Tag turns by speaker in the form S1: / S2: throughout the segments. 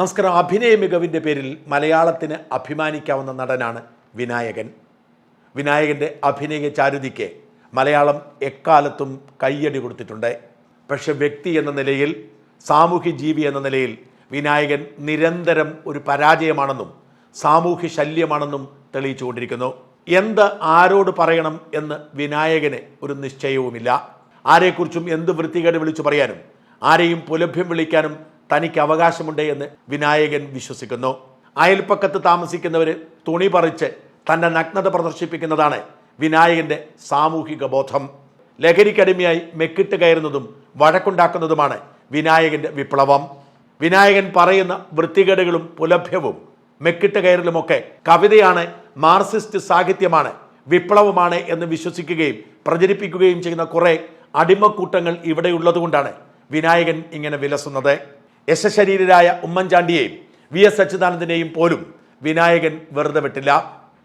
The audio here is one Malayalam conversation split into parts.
S1: നമസ്കാരം. അഭിനയ മികവിന്റെ പേരിൽ മലയാളത്തിന് അഭിമാനിക്കാവുന്ന നടനാണ് വിനായകൻ. വിനായകന്റെ അഭിനയ ചാരുതിക്ക് മലയാളം എക്കാലത്തും കയ്യടി കൊടുത്തിട്ടുണ്ട്. പക്ഷെ വ്യക്തി എന്ന നിലയിൽ സാമൂഹ്യ ജീവി എന്ന നിലയിൽ വിനായകൻ നിരന്തരം ഒരു പരാജയമാണെന്നും സാമൂഹ്യ ശല്യമാണെന്നും തെളിയിച്ചുകൊണ്ടിരിക്കുന്നു എന്ത് ആരോട് പറയണം എന്ന് വിനായകന് ഒരു നിശ്ചയവുമില്ല. ആരെക്കുറിച്ചും എന്ത് വൃത്തികേട് വിളിച്ചു പറയാനും ആരെയും പുലഭ്യം വിളിക്കാനും തനിക്ക് അവകാശമുണ്ട് എന്ന് വിനായകൻ വിശ്വസിക്കുന്നു. അയൽപ്പക്കത്ത് താമസിക്കുന്നവർ തുണി പറിച്ച് തന്റെ നഗ്നത പ്രദർശിപ്പിക്കുന്നതാണ് വിനായകന്റെ സാമൂഹിക ബോധം. ലഹരിക്കടിമയായി മെക്കിട്ട് കയറുന്നതും വഴക്കുണ്ടാക്കുന്നതുമാണ് വിനായകന്റെ വിപ്ലവം. വിനായകൻ പറയുന്ന വൃത്തികേടുകളും പുലഭ്യവും മെക്കിട്ട് കയറലുമൊക്കെ കവിതയാണ് മാർസിസ്റ്റ് സാഹിത്യമാണ് വിപ്ലവമാണ് എന്ന് വിശ്വസിക്കുകയും പ്രചരിപ്പിക്കുകയും ചെയ്യുന്ന കുറേ അടിമക്കൂട്ടങ്ങൾ ഇവിടെയുള്ളതുകൊണ്ടാണ് വിനായകൻ ഇങ്ങനെ വിലസുന്നത്. യശശരീരരായ ഉമ്മൻചാണ്ടിയെയും വി എസ് അച്യുതാനന്ദനെയും പോലും വിനായകൻ വെറുതെ വിട്ടില്ല.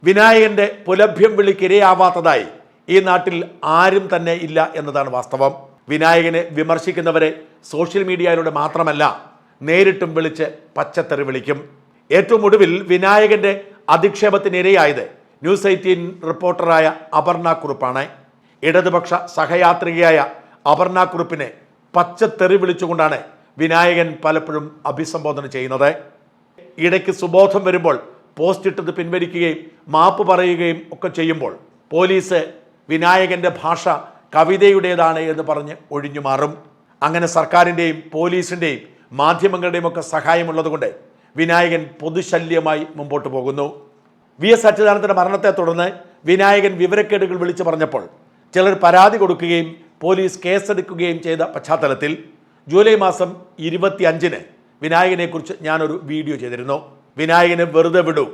S1: വിനായകന്റെ പുലഭ്യം വിളിക്കിരയാവാത്തതായി ഈ നാട്ടിൽ ആരും തന്നെ ഇല്ല എന്നതാണ് വാസ്തവം. വിനായകനെ വിമർശിക്കുന്നവരെ സോഷ്യൽ മീഡിയയിലൂടെ മാത്രമല്ല നേരിട്ടും വിളിച്ച് പച്ചത്തെറി വിളിക്കും. ഏറ്റവും ഒടുവിൽ വിനായകന്റെ അധിക്ഷേപത്തിനിരയായത് ന്യൂസ് എയ്റ്റീൻ റിപ്പോർട്ടറായ അപർണ കുറുപ്പാണ്. ഇടതുപക്ഷ സഹയാത്രികയായ അപർണ കുറുപ്പിനെ പച്ചത്തെറി വിളിച്ചുകൊണ്ടാണ് വിനായകൻ പലപ്പോഴും അഭിസംബോധന ചെയ്യുന്നത്. ഇടയ്ക്ക് സുബോധം വരുമ്പോൾ പോസ്റ്റ് ഇട്ടത് പിൻവലിക്കുകയും മാപ്പ് പറയുകയും ഒക്കെ ചെയ്യുമ്പോൾ പോലീസ് വിനായകന്റെ ഭാഷ കവിതയുടേതാണ് എന്ന് പറഞ്ഞ് ഒഴിഞ്ഞു മാറും. അങ്ങനെ സർക്കാരിന്റെയും പോലീസിന്റെയും മാധ്യമങ്ങളുടെയും ഒക്കെ സഹായമുള്ളതുകൊണ്ട് വിനായകൻ പൊതുശല്യമായി മുമ്പോട്ട് പോകുന്നു. വി എസ് അച്യുതാനന്ദന്റെ മരണത്തെ തുടർന്ന് വിനായകൻ വിവരക്കേടുകൾ വിളിച്ചു പറഞ്ഞപ്പോൾ ചിലർ പരാതി കൊടുക്കുകയും പോലീസ് കേസെടുക്കുകയും ചെയ്ത പശ്ചാത്തലത്തിൽ ജൂലൈ മാസം ഇരുപത്തി അഞ്ചിന് വിനായകനെക്കുറിച്ച് ഞാനൊരു വീഡിയോ ചെയ്തിരുന്നു. വിനായകനെ വെറുതെ വിടൂ.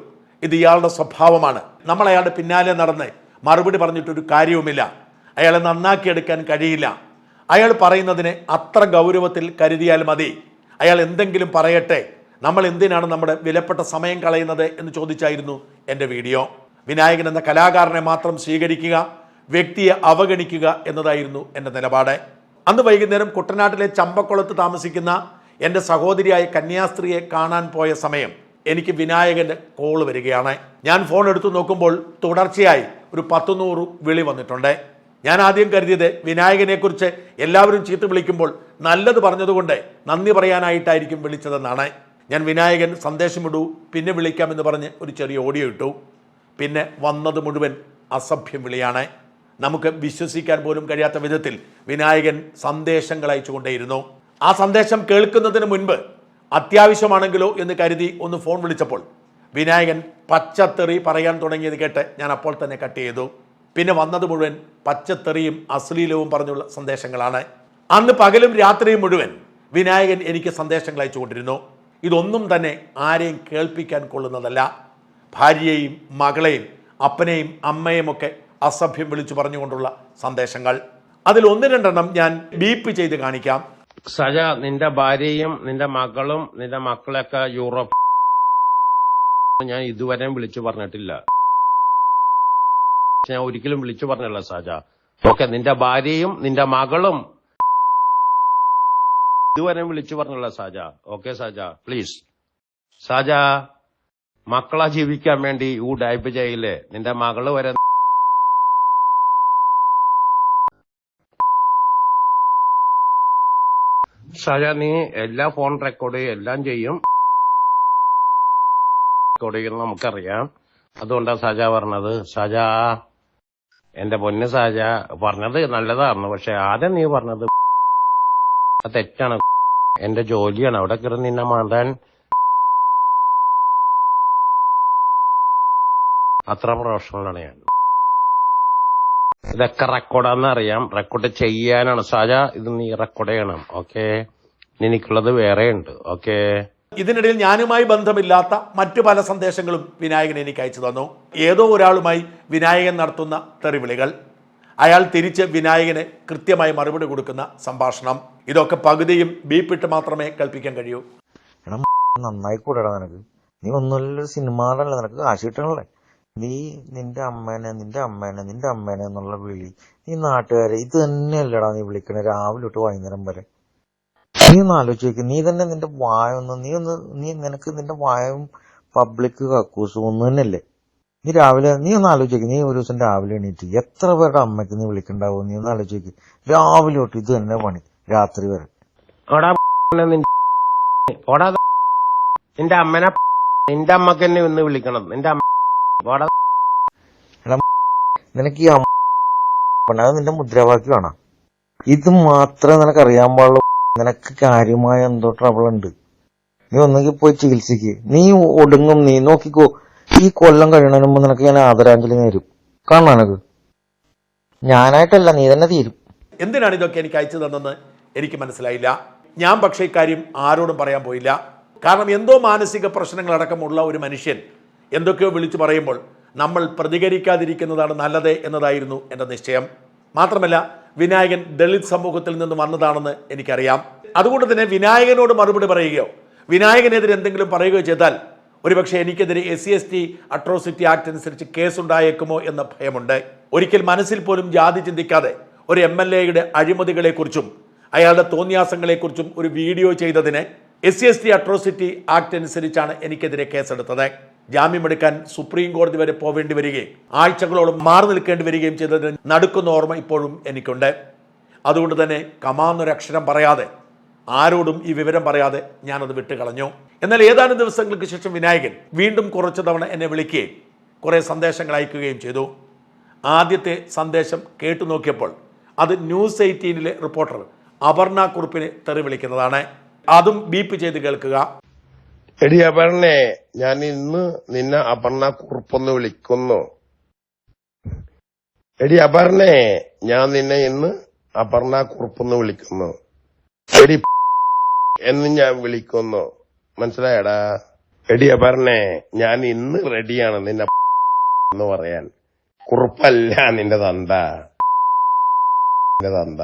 S1: ഇത് ഇയാളുടെ സ്വഭാവമാണ്. നമ്മൾ അയാളുടെ പിന്നാലെ നടന്ന് മറുപടി പറഞ്ഞിട്ടൊരു കാര്യവുമില്ല. അയാളെ നന്നാക്കിയെടുക്കാൻ കഴിയില്ല. അയാൾ പറയുന്നതിനെ അത്ര ഗൗരവത്തിൽ കരുതിയാൽ മതി. അയാൾ എന്തെങ്കിലും പറയട്ടെ. നമ്മൾ എന്തിനാണ് നമ്മുടെ വിലപ്പെട്ട സമയം കളയുന്നത് എന്ന് ചോദിച്ചായിരുന്നു എന്റെ വീഡിയോ. വിനായകൻ എന്ന കലാകാരനെ മാത്രം സ്വീകരിക്കുക വ്യക്തിയെ അവഗണിക്കുക എന്നതായിരുന്നു എന്റെ നിലപാട്. അന്ന് വൈകുന്നേരം കുട്ടനാട്ടിലെ ചമ്പക്കുളത്ത് താമസിക്കുന്ന എന്റെ സഹോദരിയായ കന്യാസ്ത്രീയെ കാണാൻ പോയ സമയം എനിക്ക് വിനായകന്റെ കോൾ വരികയാണ്. ഞാൻ ഫോൺ എടുത്തു നോക്കുമ്പോൾ തുടർച്ചയായി ഒരു പത്ത് നൂറ് വിളി വന്നിട്ടുണ്ട്. ഞാൻ ആദ്യം കരുതിയത് വിനായകനെക്കുറിച്ച് എല്ലാവരും ചീത്ത വിളിക്കുമ്പോൾ നല്ലത് പറഞ്ഞതുകൊണ്ട് നന്ദി പറയാനായിട്ടായിരിക്കും വിളിച്ചതെന്നാണ്. ഞാൻ വിനായകൻ സന്ദേശമിടൂ പിന്നെ വിളിക്കാമെന്ന് പറഞ്ഞ് ഒരു ചെറിയ ഓഡിയോ ഇട്ടു. പിന്നെ വന്നത് മുഴുവൻ അസഭ്യം വിളിയാണ്. നമുക്ക് വിശ്വസിക്കാൻ പോലും കഴിയാത്ത വിധത്തിൽ വിനായകൻ സന്ദേശങ്ങൾ അയച്ചുകൊണ്ടേയിരുന്നു. ആ സന്ദേശം കേൾക്കുന്നതിന് മുൻപ് അത്യാവശ്യമാണെങ്കിലോ എന്ന് കരുതി ഒന്ന് ഫോൺ വിളിച്ചപ്പോൾ വിനായകൻ പച്ചത്തെറി പറയാൻ തുടങ്ങിയത് കേട്ട് ഞാൻ അപ്പോൾ തന്നെ കട്ട് ചെയ്തു. പിന്നെ വന്നത് മുഴുവൻ പച്ചത്തെറിയും അശ്ലീലവും പറഞ്ഞുള്ള സന്ദേശങ്ങളാണ്. അന്ന് പകലും രാത്രിയും മുഴുവൻ വിനായകൻ എനിക്ക് സന്ദേശങ്ങൾ അയച്ചുകൊണ്ടിരുന്നു. ഇതൊന്നും തന്നെ ആരെയും കേൾപ്പിക്കാൻ കൊള്ളുന്നതല്ല. ഭാര്യയെയും മകളെയും അപ്പനെയും അമ്മയും ഒക്കെ അസഭ്യം വിളിച്ചു പറഞ്ഞുകൊണ്ടുള്ള സന്ദേശങ്ങൾ. അതിൽ ഒന്ന് രണ്ടെണ്ണം ഞാൻ ബീപ്പ് ചെയ്ത് കാണിക്കാം.
S2: സജ നിന്റെ ഭാര്യയും നിന്റെ മകളും നിന്റെ മക്കളൊക്കെ യൂറോപ്പ് ഞാൻ ഇതുവരെ വിളിച്ചു പറഞ്ഞിട്ടില്ല. ഞാൻ ഒരിക്കലും വിളിച്ചു പറഞ്ഞില്ല സജ. ഓക്കെ നിന്റെ ഭാര്യയും നിന്റെ മകളും ഇതുവരെ വിളിച്ചു പറഞ്ഞില്ല സജ. ഓക്കെ സജ. പ്ലീസ്. സജ മക്കളെ ജീവിക്കാൻ വേണ്ടി ഈ ഡൈപ്പ് ചെയ്യില്ലേ നിന്റെ മകൾ വരെ സജ നീ എല്ലാ ഫോൺ റെക്കോർഡ് എല്ലാം ചെയ്യും. റെക്കോർഡ് ചെയ്യുന്നത് നമുക്കറിയാം. അതുകൊണ്ടാ സജ പറഞ്ഞത്. സജ എന്റെ പൊന്ന് സജ പറഞ്ഞത് നല്ലതായിരുന്നു പക്ഷെ ആദ്യം നീ പറഞ്ഞത് തെറ്റാണ്. എന്റെ ജോലിയാണ്. അവിടെ കയറി നിന്നെ മാന്താൻ അത്ര പ്രൊഫഷണലാണ് ഞാൻ. ഇതൊക്കെ റെക്കോർഡാന്ന് അറിയാം. റെക്കോർഡ് ചെയ്യാനാണ്. സാജ ഇത് നീ റെക്കോർഡ് ചെയ്യണം. ഓക്കെ? എനിക്കുള്ളത് വേറെ ഉണ്ട് ഓക്കെ?
S1: ഇതിനിടയിൽ ഞാനുമായി ബന്ധമില്ലാത്ത മറ്റു പല സന്ദേശങ്ങളും വിനായകൻ എനിക്ക് അയച്ചു തന്നു. ഏതോ ഒരാളുമായി വിനായകൻ നടത്തുന്ന തെറിവിളികൾ. അയാൾ തിരിച്ച് വിനായകന് കൃത്യമായി മറുപടി കൊടുക്കുന്ന സംഭാഷണം. ഇതൊക്കെ പകുതിയും ബീപ്പിട്ട് മാത്രമേ കൽപ്പിക്കാൻ കഴിയൂ.
S3: നന്നായി കൂടെടാ നിനക്ക്. നീ ഒന്നും സിനിമകളല്ല നിനക്ക് കാശ് കിട്ടണല്ലേ? നീ നിന്റെ അമ്മേനെ നിന്റെ അമ്മേനെ നിന്റെ അമ്മേനെ എന്നുള്ള വിളി. നീ നാട്ടുകാരെ ഇത് തന്നെയല്ലടാ നീ വിളിക്കണേ രാവിലെ തൊട്ട് വൈകുന്നേരം വരെ. നീ ഒന്ന് ആലോചിച്ച് നോക്ക് നീ തന്നെ നിന്റെ വായൊന്നും നീ ഒന്ന് നീ നിനക്ക് നിന്റെ വായവും പബ്ലിക് കക്കൂസും ഒന്നും തന്നെയല്ലേ? നീ രാവിലെ നീ ഒന്ന് ആലോചിച്ച് നോക്ക് നീ ഒരു ദിവസം രാവിലെ എണീറ്റ് എത്ര പേരുടെ അമ്മയ്ക്ക് നീ വിളിക്കണ്ടാവും? നീ ഒന്ന് ആലോചിച്ച് നോക്ക് രാവിലെ തൊട്ട് ഇത് തന്നെ പണി രാത്രി വരെ.
S2: നിന്റെ അമ്മനെ നിന്റെ അമ്മയ്ക്ക് എന്നെ ഒന്ന് വിളിക്കണം. നിന്റെ അമ്മ
S3: നിനക്ക് ഈ അത് നിന്റെ മുദ്രാവാക്യമാണ് ഇത് മാത്രമേ നിനക്ക് അറിയാൻ പാടുള്ളൂ. നിനക്ക് കാര്യമായ എന്തോ ട്രബിൾ ഉണ്ട്. നീ ഒന്നെങ്കിൽ പോയി ചികിത്സിക്ക്. നീ ഒടുങ്ങും. നീ നോക്കിക്കോ. ഈ കൊല്ലം കഴിയണതിന് മുമ്പ് നിനക്ക് ഞാൻ ആദരാഞ്ജലി നേരും. കാണണം എനക്ക് ഞാനായിട്ടല്ല നീ തന്നെ തീരും.
S1: എന്തിനാണ് ഇതൊക്കെ എനിക്ക് അയച്ചു തന്നെന്ന് എനിക്ക് മനസ്സിലായില്ല. ഞാൻ പക്ഷേ ഇക്കാര്യം ആരോടും പറയാൻ പോയില്ല. കാരണം എന്തോ മാനസിക പ്രശ്നങ്ങളടക്കമുള്ള ഒരു മനുഷ്യൻ എന്തൊക്കെയോ വിളിച്ചു പറയുമ്പോൾ നമ്മൾ പ്രതികരിക്കാതിരിക്കുന്നതാണ് നല്ലത് എന്നതായിരുന്നു എന്റെ നിശ്ചയം. മാത്രമല്ല വിനായകൻ ദളിത് സമൂഹത്തിൽ നിന്ന് വന്നതാണെന്ന് എനിക്കറിയാം. അതുകൊണ്ട് തന്നെ വിനായകനോട് മറുപടി പറയുകയോ വിനായകനെതിരെ എന്തെങ്കിലും പറയുകയോ ചെയ്താൽ ഒരുപക്ഷെ എനിക്കെതിരെ S C S T atrocity act അനുസരിച്ച് കേസുണ്ടായേക്കുമോ എന്ന ഭയമുണ്ട്. ഒരിക്കൽ മനസ്സിൽ പോലും ജാതി ചിന്തിക്കാതെ ഒരു എം എൽ എയുടെ അഴിമതികളെക്കുറിച്ചും അയാളുടെ തോന്നിയാസങ്ങളെക്കുറിച്ചും ഒരു വീഡിയോ ചെയ്തതിന് S C S T atrocity act അനുസരിച്ചാണ് എനിക്കെതിരെ കേസെടുത്തത്. ജാമ്യമെടുക്കാൻ സുപ്രീം കോടതി വരെ പോവേണ്ടി വരികയും ആഴ്ചകളോളം മാറി നിൽക്കേണ്ടി വരികയും ചെയ്തതിന് നടുക്കുന്ന ഓർമ്മ ഇപ്പോഴും എനിക്കുണ്ട്. അതുകൊണ്ട് തന്നെ കമാന്നൊരു അക്ഷരം പറയാതെ ആരോടും ഈ വിവരം പറയാതെ ഞാനത് വിട്ടുകളഞ്ഞു. എന്നാൽ ഏതാനും ദിവസങ്ങൾക്ക് ശേഷം വിനായകൻ വീണ്ടും കുറച്ച് തവണ എന്നെ വിളിക്കുകയും കുറേ സന്ദേശങ്ങൾ അയക്കുകയും ചെയ്തു. ആദ്യത്തെ സന്ദേശം കേട്ടു നോക്കിയപ്പോൾ അത് ന്യൂസ് എയ്റ്റീനിലെ റിപ്പോർട്ടർ അപർണ കുറുപ്പിനെ തെറി വിളിക്കുന്നതാണ്. അതും ബീപ്പ് ചെയ്ത് കേൾക്കുക.
S2: എടി അപർണേ ഞാൻ ഇന്ന് നിന്നെ അപർണ കുറുപ്പെന്ന് വിളിക്കുന്നു. എടി അപർണേ ഞാൻ നിന്നെ ഇന്ന് അപർണ കുറുപ്പെന്ന് വിളിക്കുന്നു. എടി എന്ന് ഞാൻ വിളിക്കുന്നു. മനസ്സിലായടാ? എടി അപർണേ ഞാൻ ഇന്ന് റെഡിയാണ് നിന്നെ എന്ന് പറയാൻ. കുറുപ്പല്ല നിന്റെ തന്ത. നിന്റെ തന്ത.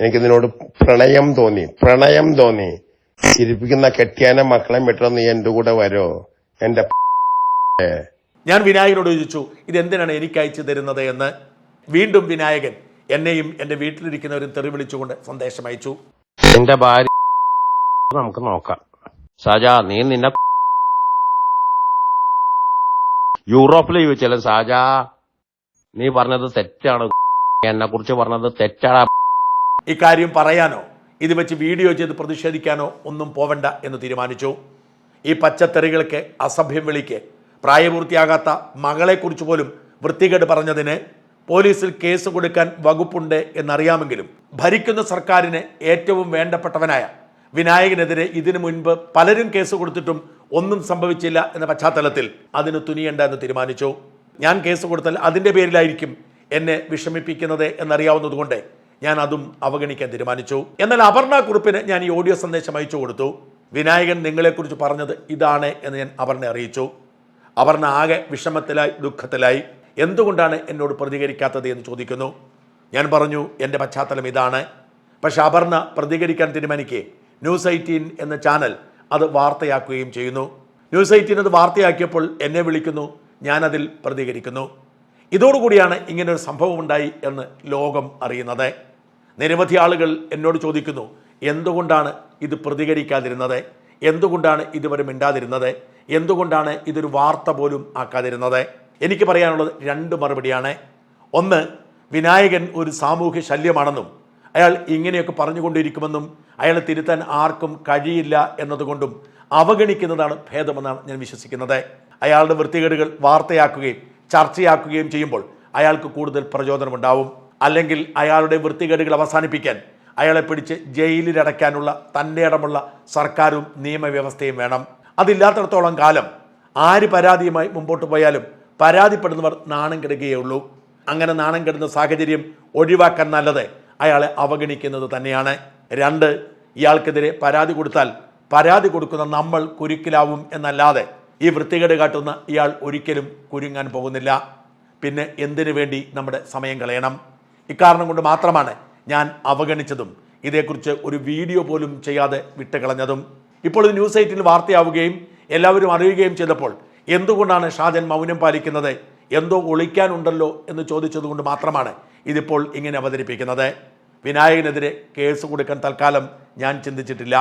S2: എനിക്ക് നിന്നോട് പ്രണയം തോന്നി. പ്രണയം തോന്നി. ചിരിപ്പിക്കുന്ന കെട്ടിയാനെ മക്കളെ വിട്ടോ നീ എന്റെ കൂടെ വരോ? എന്റെ
S1: ഞാൻ വിനായകനോട് ചോദിച്ചു ഇതെന്തിനാണ് എനിക്ക് അയച്ചു തരുന്നത്? എന്ന്. വീണ്ടും വിനായകൻ എന്നെയും എന്റെ വീട്ടിലിരിക്കുന്നവരും തെറി വിളിച്ചുകൊണ്ട് സന്ദേശം അയച്ചു.
S2: നിന്റെ ഭാര്യ നമുക്ക് നോക്കാം. സാജ നീ നിന്നെ യൂറോപ്പിൽ ചോദിച്ചാലും സാജ? നീ പറഞ്ഞത് തെറ്റാണ്. എന്നെ കുറിച്ച് പറഞ്ഞത് തെറ്റാണ്.
S1: ഇക്കാര്യം പറയാനോ? ഇത് വെച്ച് വീഡിയോ ചെയ്ത് പ്രതിഷേധിക്കാനോ ഒന്നും പോവണ്ട എന്ന് തീരുമാനിച്ചു. ഈ പച്ചത്തെറികൾക്ക് അസഭ്യം വിളിക്ക് പ്രായപൂർത്തിയാകാത്ത മകളെക്കുറിച്ച് പോലും വൃത്തികേട് പറഞ്ഞതിന് പോലീസിൽ കേസ് കൊടുക്കാൻ വകുപ്പുണ്ട് എന്നറിയാമെങ്കിലും ഭരിക്കുന്ന സർക്കാരിന് ഏറ്റവും വേണ്ടപ്പെട്ടവനായ വിനായകനെതിരെ ഇതിനു മുൻപ് പലരും കേസ് കൊടുത്തിട്ടും ഒന്നും സംഭവിച്ചില്ല എന്ന പശ്ചാത്തലത്തിൽ അതിന് തുനിയണ്ട എന്ന് തീരുമാനിച്ചു. ഞാൻ കേസ് കൊടുത്താൽ അതിന്റെ പേരിലായിരിക്കും എന്നെ വിഷമിപ്പിക്കുന്നത് എന്നറിയാവുന്നതുകൊണ്ട് ഞാൻ അതും അവഗണിക്കാൻ തീരുമാനിച്ചു. എന്നാൽ അപർണ കുറിപ്പിന് ഞാൻ ഈ ഓഡിയോ സന്ദേശം അയച്ചു കൊടുത്തു. വിനായകൻ നിങ്ങളെക്കുറിച്ച് പറഞ്ഞത് ഇതാണ് എന്ന് ഞാൻ അപർണ അറിയിച്ചു. അപർണ ആകെ വിഷമത്തിലായി ദുഃഖത്തിലായി. എന്തുകൊണ്ടാണ് എന്നോട് പ്രതികരിക്കാത്തത് എന്ന് ചോദിക്കുന്നു. ഞാൻ പറഞ്ഞു എന്റെ പശ്ചാത്തലം ഇതാണ്. പക്ഷെ അപർണ പ്രതികരിക്കാൻ തീരുമാനിക്കേ. ന്യൂസ് എയ്റ്റീൻ എന്ന ചാനൽ അത് വാർത്തയാക്കുകയും ചെയ്യുന്നു. ന്യൂസ് എയ്റ്റീൻ അത് വാർത്തയാക്കിയപ്പോൾ എന്നെ വിളിക്കുന്നു. ഞാനതിൽ പ്രതികരിക്കുന്നു. ഇതോടുകൂടിയാണ് ഇങ്ങനൊരു സംഭവം ഉണ്ടായി എന്ന് ലോകം അറിയുന്നത്. നിരവധി ആളുകൾ എന്നോട് ചോദിക്കുന്നു എന്തുകൊണ്ടാണ് ഇത് പ്രതികരിക്കാതിരുന്നത്? എന്തുകൊണ്ടാണ് ഇതുവരെ മിണ്ടാതിരുന്നത്? എന്തുകൊണ്ടാണ് ഇതൊരു വാർത്ത പോലും ആക്കാതിരുന്നത്? എനിക്ക് പറയാനുള്ളത് രണ്ട് മറുപടിയാണ്. ഒന്ന് വിനായകൻ ഒരു സാമൂഹ്യ ശല്യമാണെന്നും അയാൾ ഇങ്ങനെയൊക്കെ പറഞ്ഞുകൊണ്ടിരിക്കുമെന്നും അയാളെ തിരുത്താൻ ആർക്കും കഴിയില്ല എന്നതുകൊണ്ടും അവഗണിക്കുന്നതാണ് ഭേദമെന്നാണ് ഞാൻ വിശ്വസിക്കുന്നത്. അയാളുടെ വൃത്തികേടുകൾ വാർത്തയാക്കുകയും ചർച്ചയാക്കുകയും ചെയ്യുമ്പോൾ അയാൾക്ക് കൂടുതൽ പ്രചോദനമുണ്ടാവും. അല്ലെങ്കിൽ അയാളുടെ വൃത്തികേടുകൾ അവസാനിപ്പിക്കാൻ അയാളെ പിടിച്ച് ജയിലിലടയ്ക്കാനുള്ള തന്റെ ഇടമുള്ള സർക്കാരും നിയമവ്യവസ്ഥയും വേണം. അതില്ലാത്തിടത്തോളം കാലം ആര് പരാതിയുമായി മുമ്പോട്ട് പോയാലും പരാതിപ്പെടുന്നവർ നാണം കെടുകയേ ഉള്ളൂ. അങ്ങനെ നാണം കെടുന്ന സാഹചര്യം ഒഴിവാക്കാൻ നല്ലത് അയാളെ അവഗണിക്കുന്നത് തന്നെയാണ്. രണ്ട് ഇയാൾക്കെതിരെ പരാതി കൊടുത്താൽ പരാതി കൊടുക്കുന്ന നമ്മൾ കുരുക്കിലാവും എന്നല്ലാതെ ഈ വൃത്തികേട് കാട്ടുന്ന ഇയാൾ ഒരിക്കലും കുരുങ്ങാൻ പോകുന്നില്ല. പിന്നെ എന്തിനു വേണ്ടി നമ്മുടെ സമയം കളയണം? ഇക്കാരണം കൊണ്ട് മാത്രമാണ് ഞാൻ അവഗണിച്ചതും. ഇതേക്കുറിച്ച് ഒരു വീഡിയോ പോലും ചെയ്യാതെ വിട്ടുകളഞ്ഞതും. ഇപ്പോൾ ഇത് ന്യൂസ് സൈറ്റിൽ വാർത്തയാവുകയും എല്ലാവരും അറിയുകയും ചെയ്തപ്പോൾ എന്തുകൊണ്ടാണ് ഷാജൻ മൗനം പാലിക്കുന്നത്? എന്തോ ഒളിക്കാനുണ്ടല്ലോ എന്ന് ചോദിച്ചതുകൊണ്ട് മാത്രമാണ് ഇതിപ്പോൾ ഇങ്ങനെ അവതരിപ്പിക്കുന്നത്. വിനായകനെതിരെ കേസ് കൊടുക്കാൻ തൽക്കാലം ഞാൻ ചിന്തിച്ചിട്ടില്ല.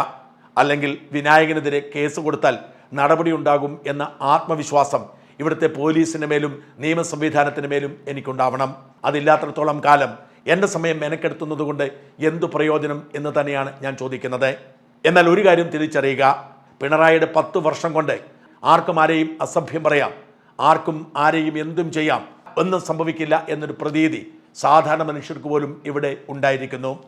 S1: അല്ലെങ്കിൽ വിനായകനെതിരെ കേസ് കൊടുത്താൽ നടപടി ഉണ്ടാകും എന്ന ആത്മവിശ്വാസം ഇവിടുത്തെ പോലീസിന് മേലും നിയമ സംവിധാനത്തിന് മേലും എനിക്കുണ്ടാവണം. അതില്ലാത്തടത്തോളം കാലം എന്റെ സമയം മെനക്കെടുത്തുന്നത് കൊണ്ട് എന്തു പ്രയോജനം എന്ന് തന്നെയാണ് ഞാൻ ചോദിക്കുന്നത്. എന്നാൽ ഒരു കാര്യം തിരിച്ചറിയുക. പിണറായിയുടെ പത്ത് വർഷം കൊണ്ട് ആർക്കും ആരെയും അസഭ്യം പറയാം. ആർക്കും ആരെയും എന്തും ചെയ്യാം. ഒന്നും സംഭവിക്കില്ല എന്നൊരു പ്രതീതി സാധാരണ മനുഷ്യർക്ക് പോലും ഇവിടെ ഉണ്ടായിരിക്കുന്നു.